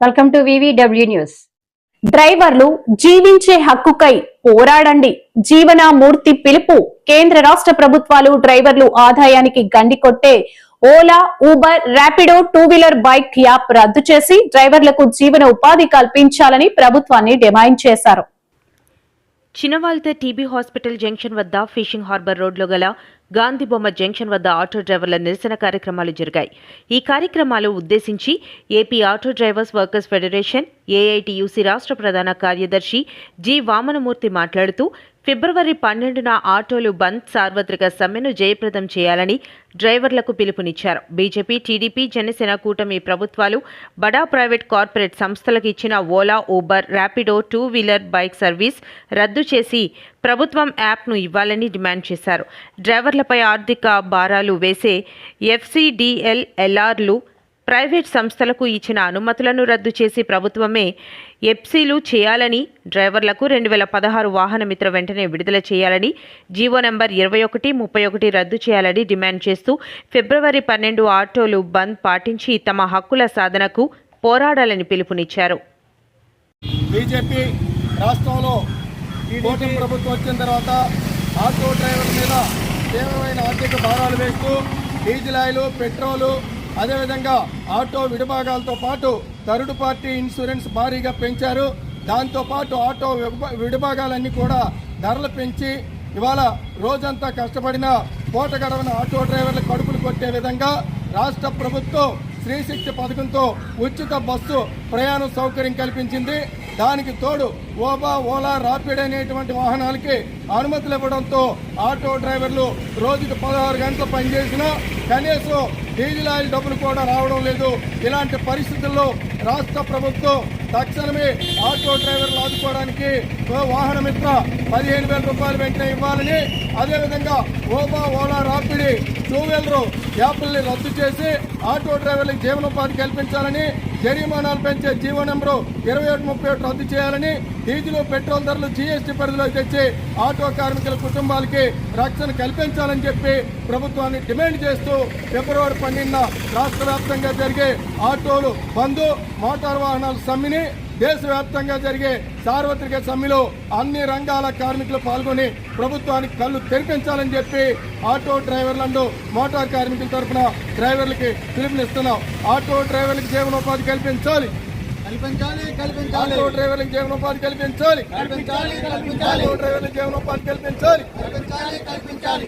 Welcome to VVW news డ్రైవర్లు జీవించే హక్కుకై పోరాడండి. జీవన మూర్తి పిలుపు. కేంద్ర రాష్ట్ర ప్రభుత్వాలు డ్రైవర్లు ఆదాయానికి గండి కొట్టే Ola Uber Rapido two wheeler bike app రద్దు చేసి డ్రైవర్లకు జీవన ఉపాధి కల్పించాలని ప్రభుత్వాన్ని డిమాండ్ చేశారు. చినవాల్త టీబీ హాస్పిటల్ జంక్షన్ వద్ద ఫిషింగ్ హార్బర్ రోడ్లో గల గాంధీ బొమ్మ జంక్షన్ వద్ద ఆటో డ్రైవర్ల నిరసన కార్యక్రమాలు జరిగాయి. ఈ కార్యక్రమాలు ఉద్దేశించి AP auto drivers workers federation AITUC రాష్ట్ర ప్రధాన కార్యదర్శి జి వామనమూర్తి మాట్లాడుతూ ఫిబ్రవరి పన్నెండున ఆటోలు బంద్ సార్వత్రిక సమ్మెను జయప్రదం చేయాలని డ్రైవర్లకు పిలుపునిచ్చారు. బీజేపీ టీడీపీ జనసేన కూటమి ప్రభుత్వాలు బడా ప్రైవేట్ కార్పొరేట్ సంస్థలకు ఇచ్చిన Ola Uber Rapido two wheeler bike service రద్దు చేసి ప్రభుత్వం యాప్ను ఇవ్వాలని డిమాండ్ చేశారు. డ్రైవర్లపై ఆర్థిక భారాలు వేసే ఎఫ్సిడిఎల్ ఎల్ఆర్లు ప్రైవేట్ సంస్థలకు ఇచ్చిన అనుమతులను రద్దు చేసి ప్రభుత్వమే ఎప్సీలు చేయాలని డ్రైవర్లకు రెండు వేల పదహారు వాహన మిత్ర వెంటనే విడుదల చేయాలని జీవో నెంబర్ ఇరవై ఒకటి ముప్పై ఒకటి రద్దు చేయాలని డిమాండ్ చేస్తూ ఫిబ్రవరి పన్నెండు ఆటోలు బంద్ పాటించి తమ హక్కుల సాధనకు పోరాడాలని పిలుపునిచ్చారు. బీజేపీ రాష్ట్రంలో కూటమి ప్రభుత్వం వచ్చిన తర్వాత ఆటో డ్రైవర్ల మీద తీవ్రమైన ఆర్థిక భారాలు వేస్తూ డీజిల్ ఆయిల్ పెట్రోలు అదేవిధంగా ఆటో విడిభాగాలతో పాటు థర్డ్ పార్టీ ఇన్సూరెన్స్ భారీగా పెంచారు. దాంతోపాటు ఆటో విభ- విడిభాగాలన్నీ కూడా ధరలు పెంచి ఇవాళ రోజంతా కష్టపడిన కోట గడవన ఆటో డ్రైవర్ల కడుపులు కొట్టే విధంగా రాష్ట్ర ప్రభుత్వం శ్రీశక్తి పథకంతో ఉచిత బస్సు ప్రయాణ సౌకర్యం కల్పించింది. దానికి తోడు ఓబా ఓలా రాపిడ్ అనేటువంటి వాహనాలకి అనుమతులు ఇవ్వడంతో ఆటో డ్రైవర్లు రోజుకి పదహారు గంటలు పనిచేసినా కనీసం డీజిల్ ఆయిల్ డబ్బులు కూడా రావడం లేదు. ఇలాంటి పరిస్థితుల్లో రాష్ట్ర ప్రభుత్వం తక్షణమే ఆటో డ్రైవర్లు ఆదుకోవడానికి ఓ వాహన మిత్ర పదిహేను వేల రూపాయలు వెంటనే ఇవ్వాలని అదేవిధంగా Uber Ola Rapido two wheeler యాప్ల్ని రద్దు చేసి ఆటో డ్రైవర్లకు జీవనోపాధి కల్పించాలని జరిమానాలు పెంచే జీవో నెంబరు ఇరవై ఒకటి ముప్పై ఒకటి రద్దు చేయాలని డీజిల్ పెట్రోల్ ధరలు జీఎస్టీ పరిధిలోకి తెచ్చి ఆటో కార్మికుల కుటుంబాలకి రక్షణ కల్పించాలని చెప్పి ప్రభుత్వాన్ని డిమాండ్ చేస్తూ ఫిబ్రవరి పన్నెండున రాష్ట్ర వ్యాప్తంగా జరిగే ఆటోలు బంద్ మోటార్ వాహనాల సమ్మిని దేశవ్యాప్తంగా జరిగే సార్వత్రిక సమ్మెలో అన్ని రంగాల కార్మికులు పాల్గొని ప్రభుత్వానికి కళ్ళు తెరిపించాలని చెప్పి ఆటో డ్రైవర్లను మోటార్ కార్మికుల తరఫున డ్రైవర్లకి పిలుపునిస్తున్నాం. ఆటో డ్రైవర్లకు జీవనోపాధి కల్పించాలి. కల్పించాలి కల్పించాలి. ఆటో డ్రైవర్లకు జీవనోపాధి కల్పించాలి. కల్పించాలి కల్పించాలి. ఆటో డ్రైవర్లకు జీవనోపాధి కల్పించాలి. కల్పించాలి కల్పించాలి.